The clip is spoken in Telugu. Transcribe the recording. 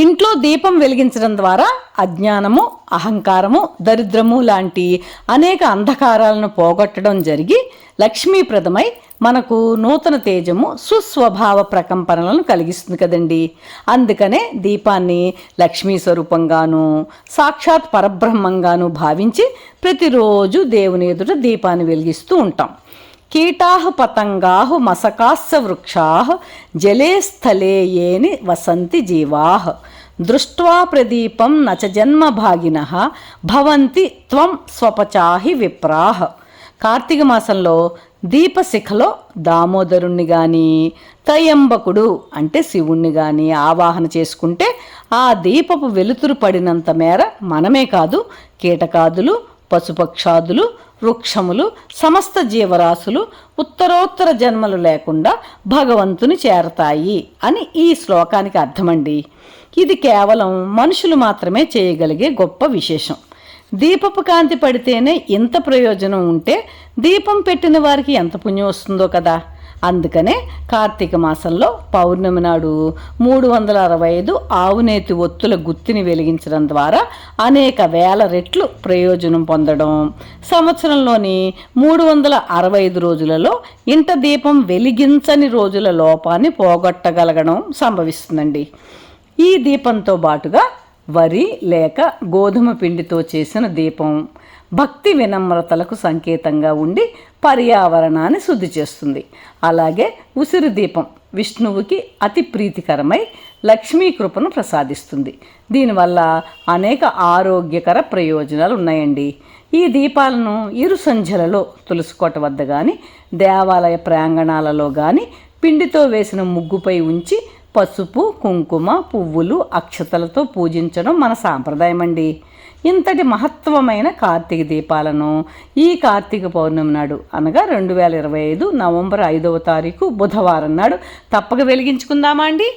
ఇంట్లో దీపం వెలిగించడం ద్వారా అజ్ఞానము అహంకారము దరిద్రము లాంటి అనేక అంధకారాలను పోగొట్టడం జరిగి లక్ష్మీప్రదమై మనకు నూతన తేజము సుస్వభావ ప్రకంపనలను కలిగిస్తుంది కదండి. అందుకనే దీపాన్ని లక్ష్మీ స్వరూపంగాను సాక్షాత్ పరబ్రహ్మంగాను భావించి ప్రతిరోజు దేవుని ఎదుట దీపాన్ని వెలిగిస్తూ ఉంటాం. కీటాः పతంగాः మసకాస్స వృక్షాः జలే స్థలే ఏని వసంతి జీవాः. దృష్ట్వా ప్రదీపం నచ జన్మభాగిన భవంతి త్వం స్వపచాహి విప్రాహ కార్తీక మాసంలో దీపశిఖలో దామోదరుణ్ణి కానీ త్రయంబకుడు అంటే శివుణ్ణి కానీ ఆవాహన చేసుకుంటే ఆ దీపపు వెలుతురు పడినంత మేర మనమే కాదు కీటకాదులు పశుపక్షాదులు వృక్షములు సమస్త జీవరాశులు ఉత్తరోత్తర జన్మలు లేకుండా భగవంతుని చేరతాయి అని ఈ శ్లోకానికి అర్థమండి. ఇది కేవలం మనుషులు మాత్రమే చేయగలిగే గొప్ప విశేషం. దీపపు కాంతి పడితేనే ఇంత ప్రయోజనం ఉంటే దీపం పెట్టిన వారికి ఎంత పుణ్యం వస్తుందో కదా. అందుకనే కార్తీక మాసంలో పౌర్ణమి నాడు మూడు వందల అరవై ఐదు ఆవునేతి ఒత్తుల గుత్తిని వెలిగించడం ద్వారా అనేక వేల రెట్లు ప్రయోజనం పొందడం. సంవత్సరంలోని మూడు వందల అరవై ఐదు రోజులలో ఇంట దీపం వెలిగించని రోజుల లోపాన్ని పోగొట్టగలగడం సంభవిస్తుందండి. ఈ దీపంతో బాటుగా వరి లేక గోధుమ పిండితో చేసిన దీపం. భక్తి వినమ్రతలకు సంకేతంగా ఉండి పర్యావరణాన్ని శుద్ధి చేస్తుంది. అలాగే ఉసిరి దీపం విష్ణువుకి అతి ప్రీతికరమై లక్ష్మీ కృపను ప్రసాదిస్తుంది. దీనివల్ల అనేక ఆరోగ్యకర ప్రయోజనాలు ఉన్నాయండి. ఈ దీపాలను ఇరు సంధ్యలలో తులసికోట వద్ద కానీ దేవాలయ ప్రాంగణాలలో కానీ పిండితో వేసిన ముగ్గుపై ఉంచి పసుపు కుంకుమ పువ్వులు అక్షతలతో పూజించడం మన సాంప్రదాయం అండి ఇంతటి మహత్వమైన కార్తీక దీపాలను ఈ కార్తీక పౌర్ణమి నాడు అనగా రెండు వేల ఇరవై ఐదు నవంబర్ ఐదవ తారీఖు బుధవారం నాడు తప్పక వెలిగించుకుందామా అండి?